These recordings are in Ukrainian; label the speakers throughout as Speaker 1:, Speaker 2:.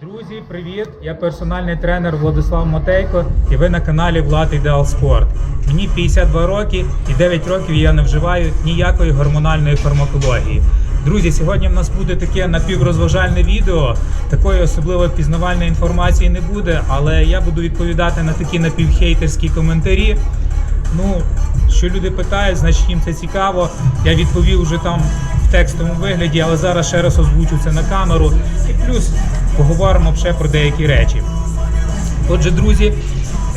Speaker 1: Друзі, привіт! Я персональний тренер Владислав Мотейко і ви на каналі Влад Ідеал Спорт. Мені 52 роки і 9 років я не вживаю ніякої гормональної фармакології. Друзі, сьогодні в нас буде таке напіврозважальне відео. Такої особливо пізнавальної інформації не буде, але я буду відповідати на такі напівхейтерські коментарі. Ну, що люди питають, значить їм це цікаво. Я відповів вже там в текстовому вигляді, але зараз ще раз озвучу це на камеру. І плюс поговоримо ще про деякі речі. Отже, друзі,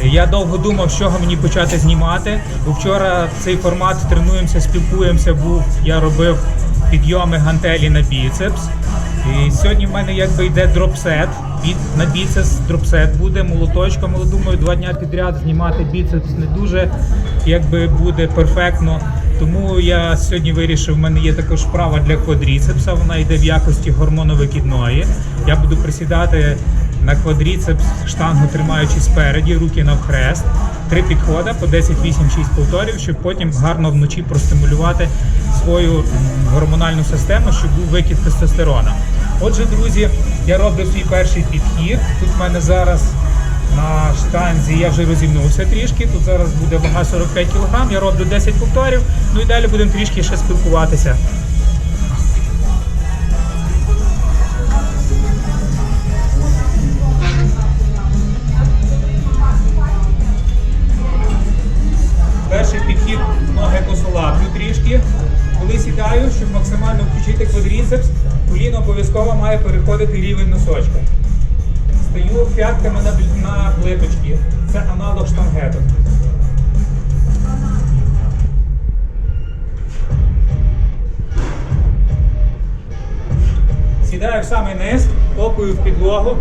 Speaker 1: я довго думав, з чого мені почати знімати. Бо вчора цей формат тренуємося, спілкуємося. Був я робив підйоми гантелі на біцепс. І сьогодні в мене якби йде дропсет. Бі- На біцепс дропсет буде молоточком, але думаю, два дня підряд знімати біцепс не дуже якби буде перфектно. Тому я сьогодні вирішив, в мене є також вправа для квадріцепса. Вона йде в якості гормоновикидної. Я буду присідати на квадріцепс, штангу тримаючи спереді, руки навхрест. Три підходи по 10, 8, 6 повторів, щоб потім гарно вночі простимулювати свою гормональну систему, щоб був викид тестостерона. Отже, друзі, я роблю свій перший підхід. Тут в мене зараз на штанзі я вже розімнувся трішки. Тут зараз буде вага 45 кг, я роблю 10 повторів, ну і далі будемо трішки ще спілкуватися. Перший підхід ноги косолаплю трішки. Коли сідаю, щоб максимально включити квадріцепс, коліно обов'язково має переходити рівень носочка. Стаю п'ятками на, на плиточки. Це аналог штангеток. Сідаю в самий низ, топую в підлогу.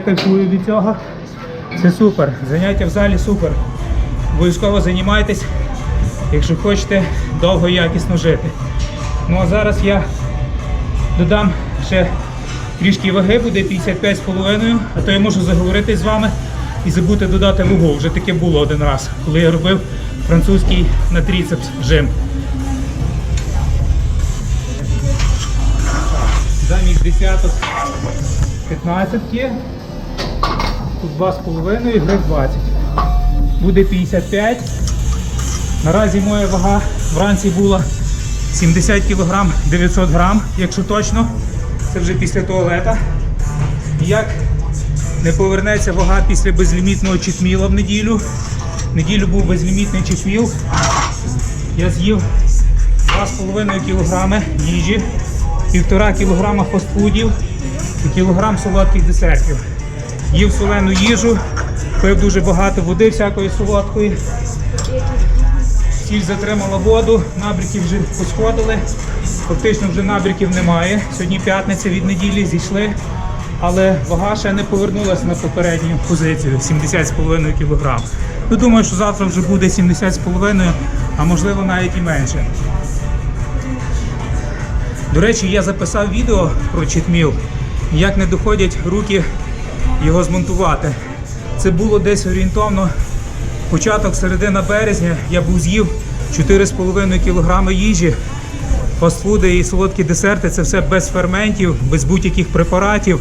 Speaker 1: Я кайфую від цього. Це супер. Заняття в залі супер. Обов'язково займайтесь, якщо хочете довго і якісно жити. Ну а зараз я додам ще трішки ваги, буде 55,5, а то я можу заговорити з вами і забути додати вагу. Вже таке було один раз, коли я робив французький на тріцепс жим. Замість десяток 15 є. Тут 2,5 і гриб 20. Буде 55. Наразі моя вага вранці була 70 кг 900 грам, якщо точно. Це вже після туалета. Як не повернеться вага після безлімітного читміла в неділю. В неділю був безлімітний читміл. Я з'їв 2,5 кг їжі, 1,5 кг фастфудів і кілограм солодких десертів. Їв солену їжу, пив дуже багато води всякої солодкої. Сіль затримала воду, набріки вже посходили. Фактично вже набріків немає. Сьогодні п'ятниця від неділі зійшли, але вага ще не повернулася на попередню позицію 70,5 кг. Ну, думаю, що завтра вже буде 70,5, а можливо навіть і менше. До речі, я записав відео про читміл. Ніяк не доходять руки його змонтувати. Це було десь орієнтовно початок середина березня. Я був з'їв 4,5 кг їжі. Фастфуди і солодкі десерти це все без ферментів, без будь-яких препаратів.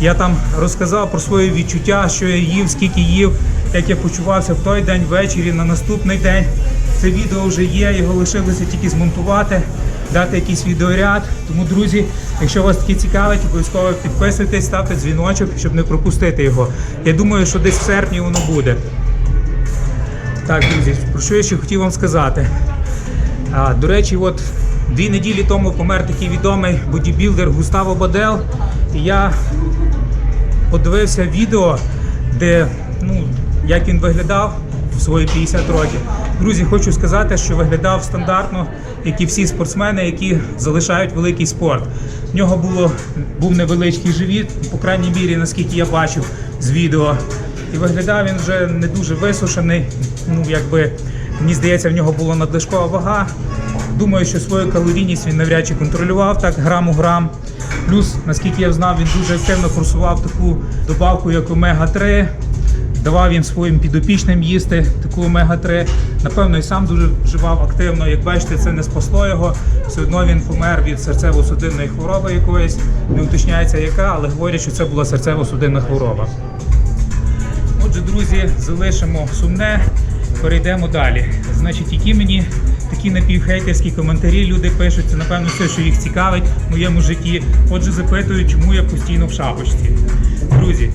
Speaker 1: Я там розказав про свої відчуття, що я їв, скільки їв, як я почувався в той день ввечері, на наступний день. Це відео вже є, його лишилося тільки змонтувати, дати якийсь відеоряд. Тому, друзі, якщо вас таке цікавить, обов'язково підписуйтесь, ставте дзвіночок, щоб не пропустити його. Я думаю, що десь в серпні воно буде. Так, друзі, про що я ще хотів вам сказати? А, до речі, от дві неділі тому помер такий відомий бодібілдер Густаво Бадел. І я подивився відео, де ну, як він виглядав в свої 50 років. Друзі, хочу сказати, що виглядав стандартно, як і всі спортсмени, які залишають великий спорт. В нього було був невеличкий живіт, по крайній мірі, наскільки я бачив з відео. І виглядав він вже не дуже висушений. Ну, якби мені здається, в нього була надлишкова вага. Думаю, що свою калорійність він навряд чи контролював так грам у грам. Плюс, наскільки я знав, він дуже активно просував таку добавку, як омега-3. Давав їм своїм підопічним їсти таку омега-3. Напевно, і сам дуже вживав активно. Як бачите, це не спасло його. Все одно він помер від серцево-судинної хвороби якоїсь. Не уточняється яка, але говорять, що це була серцево-судинна хвороба. Отже, друзі, залишимо сумне, перейдемо далі. Значить, які мені такі напівхейтерські коментарі люди пишуть, це напевно все, що їх цікавить в моєму житті. Отже, запитують, чому я постійно в шапочці. Друзі,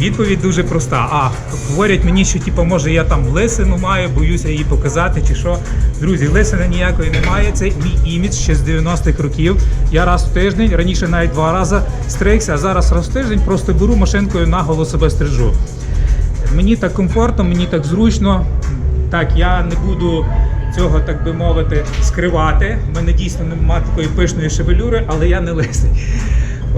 Speaker 1: відповідь дуже проста. А говорять мені, що типу, може я там лисину маю, боюся її показати, чи що. Друзі, лисини ніякої немає. Це мій імідж ще з 90-х років. Я раз в тиждень, раніше навіть два рази стригся, а зараз раз в тиждень просто беру машинкою наголо себе стрижу. Мені так комфортно, мені так зручно. Так, я не буду цього, так би мовити, скривати. У мене дійсно немає такої пишної шевелюри, але я не лисий.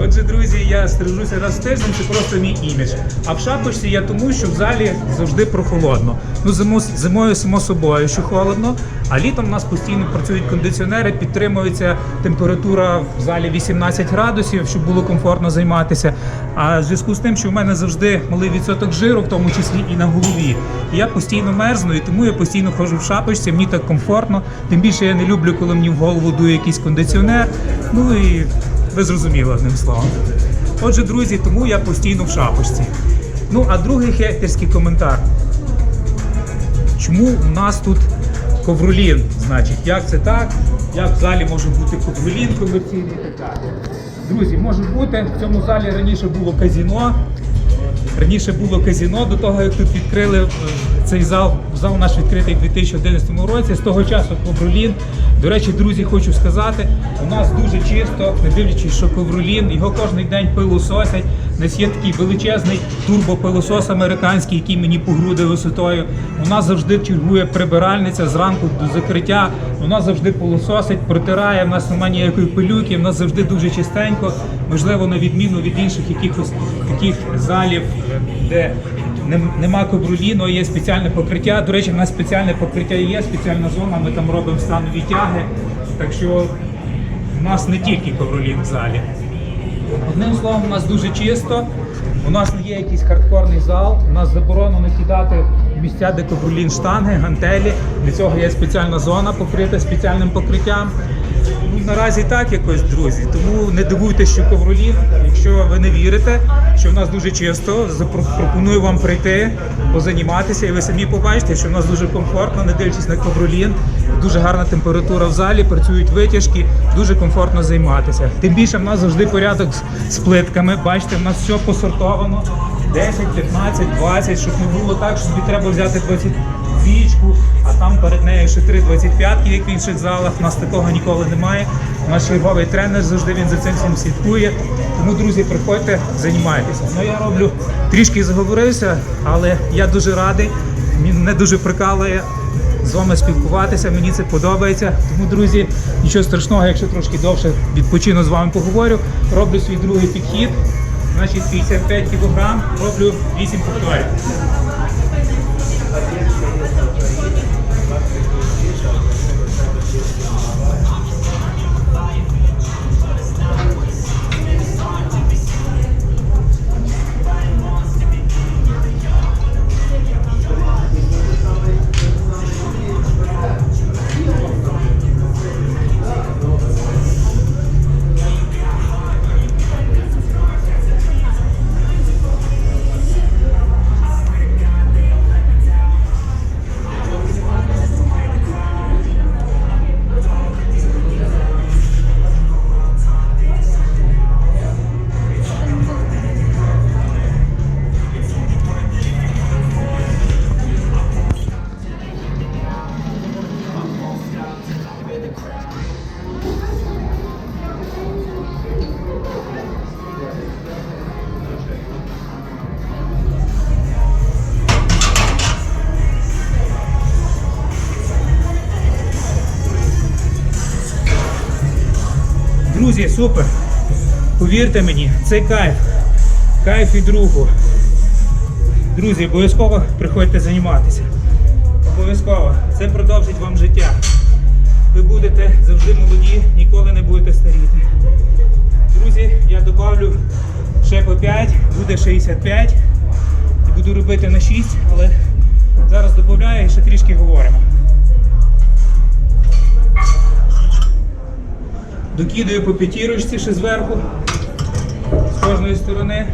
Speaker 1: Отже, друзі, я стрижуся раз в тиждень, це просто мій імідж. А в шапочці я тому, що в залі завжди прохолодно. Ну, зимо, зимою, само собою, що холодно, а літом у нас постійно працюють кондиціонери, підтримується температура в залі 18 градусів, щоб було комфортно займатися. А в зв'язку з тим, що в мене завжди малий відсоток жиру, в тому числі і на голові. Я постійно мерзну, і тому я постійно ходжу в шапочці, мені так комфортно. Тим більше я не люблю, коли мені в голову дує якийсь кондиціонер. Ну і ви зрозуміли одним словом. Отже, друзі, тому я постійно в шапочці. Ну, а другий хейтерський коментар. Чому у нас тут ковролін? Значить, як це так? Як в залі може бути ковролін комерційний і так далі? Друзі, може бути, в цьому залі раніше було казіно. Раніше було казіно до того, як тут відкрили е, цей зал. Зал наш відкритий в 2011 році. З того часу ковролін. До речі, друзі, хочу сказати, у нас дуже чисто, не дивлячись, що ковролін, його кожен день пилососять. У нас є такий величезний турбопилосос американський, який мені по груди висотою. У нас завжди чергує прибиральниця зранку до закриття. У нас завжди пилососить, протирає. В нас немає ніякої пилюки. В нас завжди дуже чистенько. Можливо, на відміну від інших якихось таких залів, де нем- нема ковроліну, є спеціальне покриття. До речі, в нас спеціальне покриття є, спеціальна зона. Ми там робимо станові тяги. Так що у нас не тільки ковролін в залі. Одним словом, у нас дуже чисто. У нас не є якийсь хардкорний зал. У нас заборонено кидати в місця, де ковролін штанги, гантелі. Для цього є спеціальна зона покрита спеціальним покриттям. Ну, наразі так якось, друзі. Тому не дивуйтесь, що ковролін. Якщо ви не вірите, що в нас дуже чисто, пропоную вам прийти, позаніматися, і ви самі побачите, що в нас дуже комфортно, не дивлячись на ковролін. Дуже гарна температура в залі, працюють витяжки, дуже комфортно займатися. Тим більше в нас завжди порядок з плитками. Бачите, в нас все посортовано. 10, 15, 20, щоб не було так, що тобі треба взяти 20 двічку, а там перед нею ще три 25-ки, як в інших залах. У нас такого ніколи немає. Наш черговий тренер завжди він за цим всім слідкує. Тому, друзі, приходьте, займайтеся. Ну я роблю трішки заговорився, але я дуже радий. Мене дуже прикалує з вами спілкуватися. Мені це подобається. Тому, друзі, нічого страшного, якщо трошки довше відпочину з вами поговорю. Роблю свій другий підхід. Значить, 55 кг, роблю 8 повторів. Друзі, супер. Повірте мені, це кайф. Кайф від руху. Друзі, обов'язково приходьте займатися. Обов'язково. Це продовжить вам життя. Ви будете завжди молоді, ніколи не будете старіти. Друзі, я добавлю ще по 5, буде 65. І буду робити на 6, але зараз додаю і ще трішки говоримо. Докидаю по п'ятірочці ще зверху, з кожної сторони.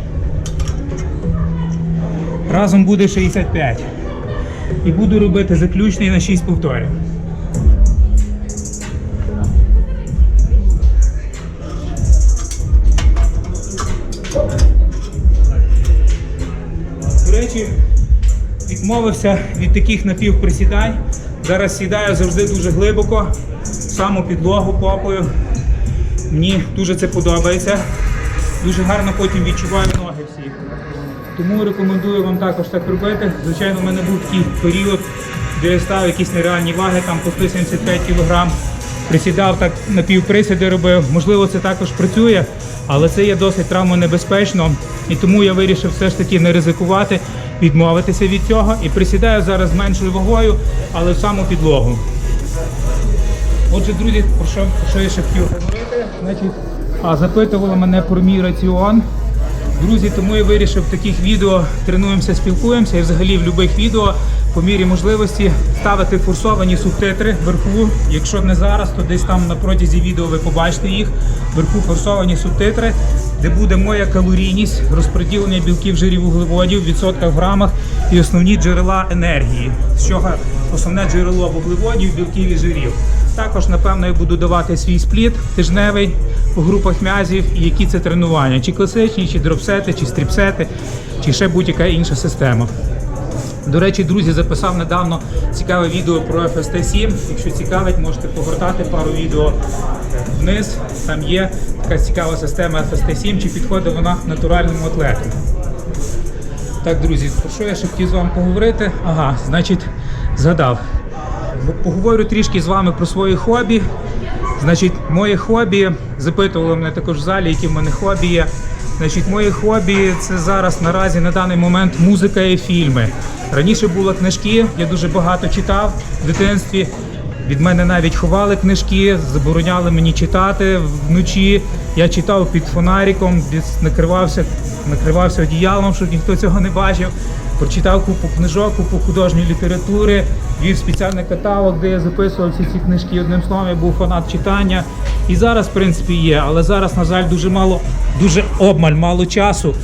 Speaker 1: Разом буде 65. І буду робити заключний на 6 повторів. До речі, відмовився від таких напівприсідань. Зараз сідаю завжди дуже глибоко, саму підлогу попою. Мені дуже це подобається. Дуже гарно потім відчуваю ноги всі. Тому рекомендую вам також так робити. Звичайно, в мене був такий період, де я став якісь нереальні ваги, там по 175 кг. Присідав так напівприсіди робив. Можливо, це також працює, але це є досить травмонебезпечно. І тому я вирішив все ж таки не ризикувати, відмовитися від цього. І присідаю зараз меншою вагою, але в саму підлогу. Отже, друзі, про що, про що я ще хотів говорити? Значить, а запитували мене про мій раціон. Друзі, тому я вирішив в таких відео тренуємося, спілкуємося і взагалі в будь-яких відео по мірі можливості ставити форсовані субтитри вверху. Якщо не зараз, то десь там на протязі відео ви побачите їх. Вверху форсовані субтитри, де буде моя калорійність, розподілення білків, жирів, вуглеводів відсотках в грамах і основні джерела енергії. З чого основне джерело вуглеводів, білків і жирів. Також, напевно, я буду давати свій спліт тижневий по групах м'язів і які це тренування, чи класичні, чи дропсети, чи стріпсети, чи ще будь-яка інша система. До речі, друзі, записав недавно цікаве відео про FST7. Якщо цікавить, можете повертати пару відео вниз. Там є така цікава система FST7, чи підходить вона натуральному атлету. Так, друзі, про що я ще хотів з вами поговорити? Ага, значить, згадав. Поговорю трішки з вами про свої хобі. Значить, моє хобі, запитували мене також в залі, які в мене хобі є. Значить, моє хобі це зараз наразі на даний момент музика і фільми. Раніше були книжки, я дуже багато читав в дитинстві. Від мене навіть ховали книжки, забороняли мені читати вночі. Я читав під фонариком, накривався, накривався одіялом, щоб ніхто цього не бачив. Прочитав купу книжок, купу художньої літератури, вів спеціальний каталог, де я записував всі ці книжки. Одним словом, я був фанат читання. І зараз, в принципі, є. Але зараз, на жаль, дуже мало, дуже обмаль мало часу.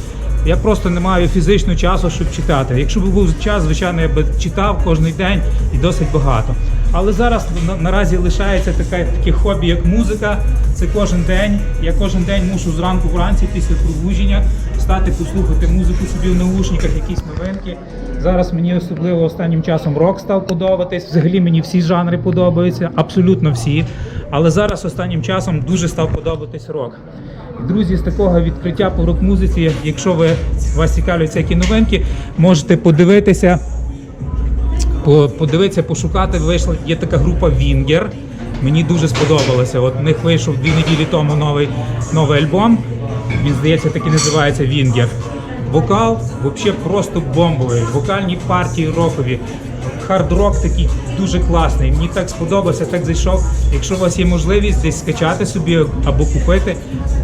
Speaker 1: Я просто не маю фізичного часу, щоб читати. Якщо б був час, звичайно, я б читав кожен день і досить багато. Але зараз наразі лишається таке, таке хобі, як музика. Це кожен день. Я кожен день мушу зранку вранці після пробудження встати, послухати музику собі в наушниках, якісь новинки. Зараз мені особливо останнім часом рок став подобатись. Взагалі мені всі жанри подобаються, абсолютно всі. Але зараз останнім часом дуже став подобатись рок. Друзі, з такого відкриття по рок-музиці, якщо ви вас цікавлять всякі новинки, можете подивитися, подивитися, пошукати. Вийшла є така група Вінгер. Мені дуже сподобалося. От в них вийшов дві неділі тому новий, новий альбом. Він здається, так і називається Вінгер. Вокал взагалі просто бомбовий. Вокальні партії рокові. Хард-рок такий дуже класний. Мені так сподобався, так зайшов. Якщо у вас є можливість десь скачати собі або купити,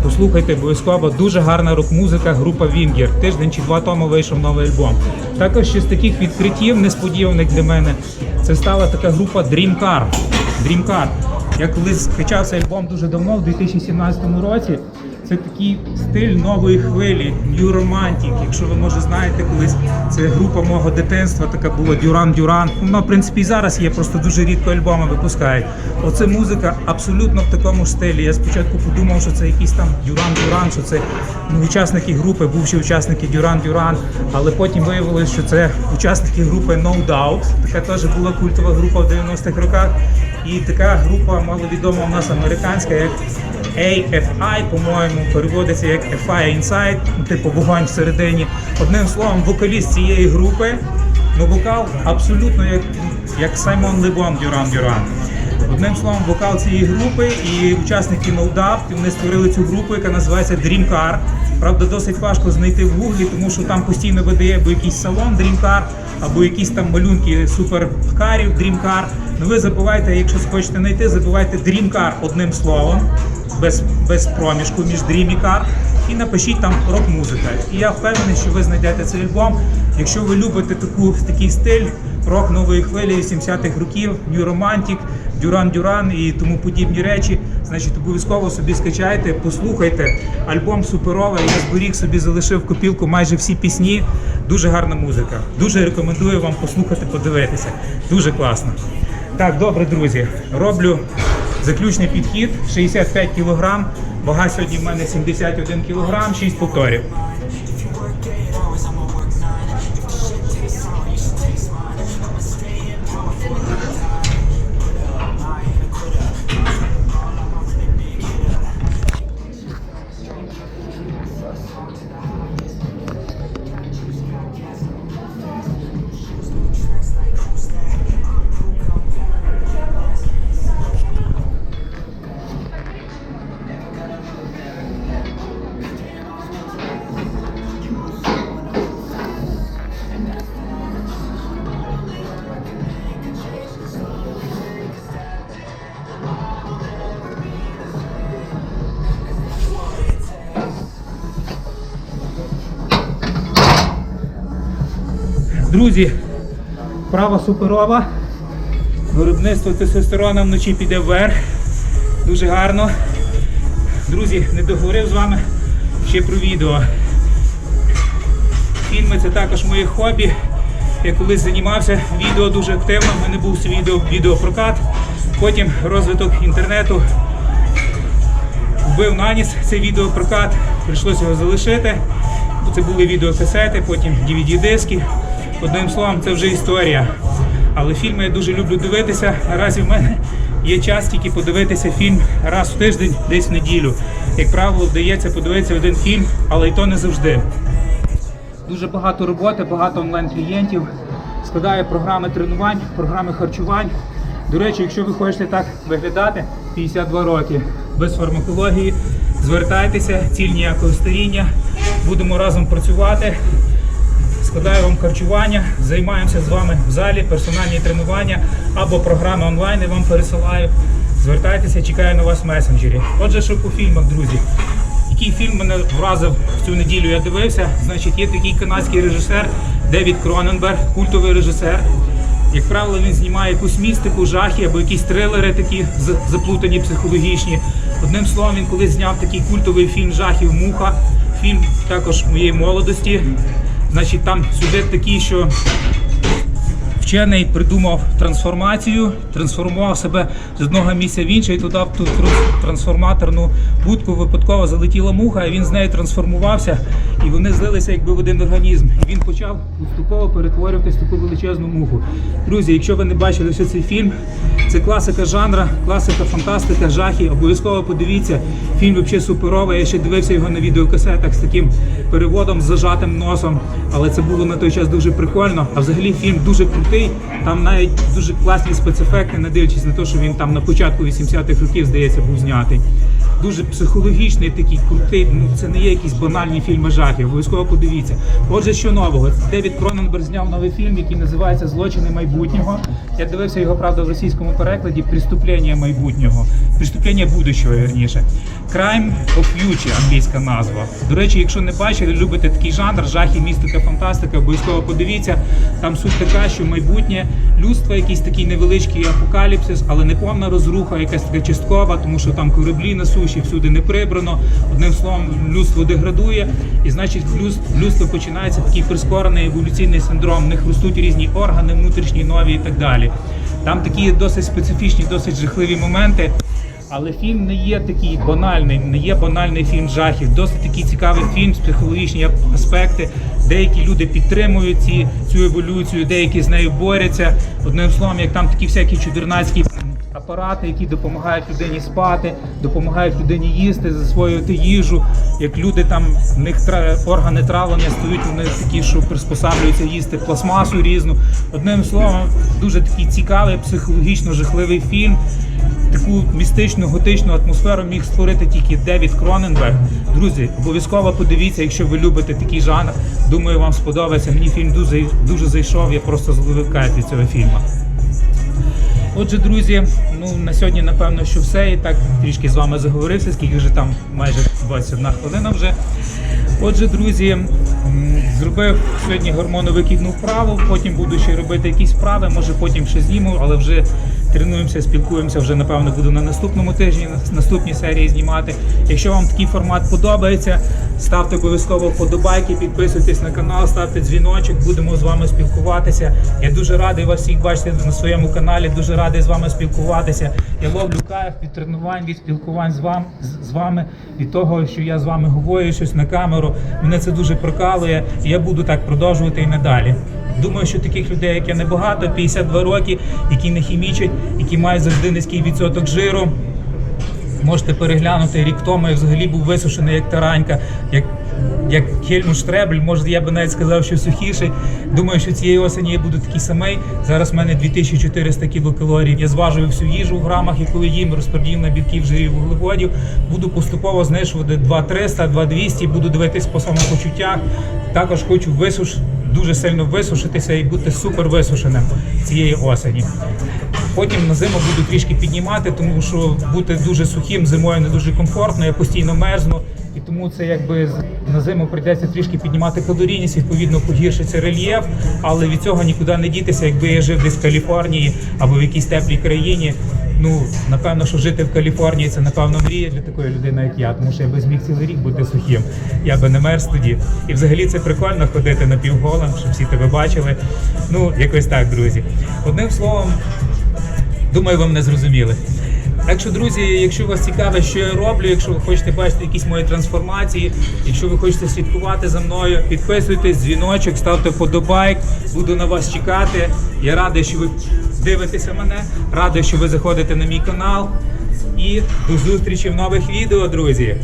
Speaker 1: послухайте обов'язково. Дуже гарна рок-музика, група Вінгер. Тиждень чи два тому вийшов новий альбом. Також ще з таких відкриттів несподіваних для мене. Це стала така група Dream Car. Dream Car. Я колись скачав цей альбом дуже давно, в 2017 році. Це такий стиль нової хвилі, New Romantic. Якщо ви може знаєте, колись це група мого дитинства, така була Дюран Дюран. Вона, в принципі, і зараз є, просто дуже рідко альбоми випускають. Оце музика абсолютно в такому стилі. Я спочатку подумав, що це якийсь там Дюран Дюран, що це ну, учасники групи, бувші учасники Дюран Дюран. Але потім виявилось, що це учасники групи No Doubt. Така теж була культова група в 90-х роках. І така група маловідома у нас американська, як AFI, по-моєму, переводиться як A Fire Inside, типу вогонь всередині. Одним словом, вокаліст цієї групи, ну вокал абсолютно як, як Саймон Лебон Дюран Дюран. Одним словом, вокал цієї групи і учасники Молдав, вони створили цю групу, яка називається Dream Car. Правда, досить важко знайти в гуглі, тому що там постійно видає або якийсь салон Dream Car, або якісь там малюнки суперкарів Dream Car. Ну ви забувайте, якщо хочете знайти, забувайте Dream Car одним словом, без, без проміжку між Dream і Car. І напишіть там рок-музика. І я впевнений, що ви знайдете цей альбом. Якщо ви любите таку, такий стиль, рок нової хвилі 70-х років, Duran Duran і тому подібні речі, значить обов'язково собі скачайте, послухайте. Альбом суперовий. Я зберіг собі, залишив копілку майже всі пісні. Дуже гарна музика. Дуже рекомендую вам послухати, подивитися. Дуже класно. Так, добре, друзі. Роблю заключний підхід 65 кг. Вага сьогодні в мене 71 кг, 6 повторів. Друзі, права суперова. Виробництво тестостерона вночі піде вверх. Дуже гарно. Друзі, не договорив з вами ще про відео. Фільми це також моє хобі. Я колись займався відео дуже активно. У мене був свій відео, відеопрокат. Потім розвиток інтернету вбив наніс цей відеопрокат, прийшлося його залишити. Це були відеокасети, потім DVD-диски. Одним словом, це вже історія. Але фільми я дуже люблю дивитися. Наразі в мене є час тільки подивитися фільм раз в тиждень, десь в неділю. Як правило, вдається подивитися один фільм, але й то не завжди. Дуже багато роботи, багато онлайн-клієнтів. Складаю програми тренувань, програми харчувань. До речі, якщо ви хочете так виглядати 52 роки без фармакології, звертайтеся, ціль ніякого старіння. Будемо разом працювати. Складаю вам харчування, займаємося з вами в залі, персональні тренування або програми онлайн вам пересилаю. Звертайтеся, чекаю на вас в месенджері. Отже, що по фільмах, друзі. Який фільм мене вразив в цю неділю? Я дивився. Значить, є такий канадський режисер Девід Кроненберг, культовий режисер. Як правило, він знімає якусь містику, жахи або якісь трилери такі заплутані психологічні. Одним словом, він колись зняв такий культовий фільм жахів Муха. Фільм також моєї молодості. Значить, там сюжет такий, що Вчений придумав трансформацію, трансформував себе з одного місця в інше, і туди в ту трансформаторну будку випадково залетіла муха, і він з нею трансформувався, і вони злилися якби в один організм. І він почав поступово перетворюватись в таку величезну муху. Друзі, якщо ви не бачили ще цей фільм, це класика жанра, класика, фантастика, жахи. Обов'язково подивіться. Фільм взагалі суперовий. Я ще дивився його на відеокасетах з таким переводом, з зажатим носом. Але це було на той час дуже прикольно. А взагалі фільм дуже крутий. Там навіть дуже класні спецефекти, не дивлячись на те, що він там на початку 80-х років, здається, був знятий. Дуже психологічний, такий крутий. Ну це не є якісь банальні фільми жахів. Обов'язково подивіться. Отже, що нового? Девід Кроненберг зняв новий фільм, який називається Злочини майбутнього. Я дивився його, правда, в російському перекладі Преступлення майбутнього. Преступлення будущого, вірніше. Crime of Future, англійська назва. До речі, якщо не бачили, любите такий жанр, жахи, містика, фантастика, обов'язково подивіться. Там суть така, що майбутнє людство, якийсь такий невеличкий апокаліпсис, але не повна розруха, якась така часткова, тому що там кораблі на суші, всюди не прибрано. Одним словом, людство деградує, і значить, в люд- починається такий прискорений еволюційний синдром. В них ростуть різні органи, внутрішні, нові і так далі. Там такі досить специфічні, досить жахливі моменти. Але фільм не є такий банальний, не є банальний фільм жахів. Досить такий цікавий фільм, психологічні аспекти. Деякі люди підтримують ці, цю еволюцію, деякі з нею борються. Одним словом, як там такі всякі чудернацькі апарати, які допомагають людині спати, допомагають людині їсти, засвоювати їжу. Як люди там в них органи травлення стають вони такі, що приспосаблюються їсти пластмасу різну. Одним словом, дуже такий цікавий, психологічно жахливий фільм. Таку містичну готичну атмосферу міг створити тільки Девід Кроненберг. Друзі, обов'язково подивіться, якщо ви любите такий жанр. Думаю, вам сподобається. Мені фільм дуже, дуже зайшов. Я просто зловив кайф від цього фільму. Отже, друзі, ну на сьогодні напевно, що все. І так трішки з вами заговорився, скільки вже там майже 21 хвилина вже. Отже, друзі, зробив сьогодні гормоновикидну вправу, потім буду ще робити якісь вправи, може потім ще зніму, але вже тренуємося, спілкуємося. Вже напевно буду на наступному тижні, на наступній серії знімати. Якщо вам такий формат подобається, ставте обов'язково вподобайки, підписуйтесь на канал, ставте дзвіночок, будемо з вами спілкуватися. Я дуже радий вас всіх бачити на своєму каналі. Дуже радий з вами спілкуватися. Я ловлю кайф від тренувань, від спілкувань з вами з вами, від того, що я з вами говорю щось на камеру. Мене це дуже прокалує, і я буду так продовжувати і надалі. Думаю, що таких людей, як я небагато, 52 роки, які не хімічать, які мають завжди низький відсоток жиру. Можете переглянути рік тому, я взагалі був висушений як таранька, як, як Хельмут Штребель, може я би навіть сказав, що сухіший. Думаю, що цієї осені я буду такий самий. Зараз в мене 2400 кілокалорій. Я зважую всю їжу в грамах, яку я їм, розподіл на білків, жирів, вуглеводів. Буду поступово знижувати 2300, 2200, буду дивитись по самопочуттях. Також хочу висуш, дуже сильно висушитися і бути супер висушеним цієї осені. Потім на зиму буду трішки піднімати, тому що бути дуже сухим зимою не дуже комфортно, я постійно мерзну. Тому це якби на зиму прийдеться трішки піднімати калорійність, відповідно погіршиться рельєф, але від цього нікуди не дітися, якби я жив десь в Каліфорнії або в якійсь теплій країні. Ну, напевно, що жити в Каліфорнії це напевно мрія для такої людини, як я, тому що я би зміг цілий рік бути сухим. Я би не мерз тоді. І взагалі це прикольно ходити на напівголем, щоб всі тебе бачили. Ну, якось так, друзі. Одним словом, Думаю, ви мене зрозуміли. Так що, друзі, якщо вас цікаве, що я роблю, якщо ви хочете бачити якісь мої трансформації, якщо ви хочете слідкувати за мною, підписуйтесь, дзвіночок, ставте вподобайк, буду на вас чекати. Я радий, що ви дивитеся мене, радий, що ви заходите на мій канал. І до зустрічі в нових відео, друзі.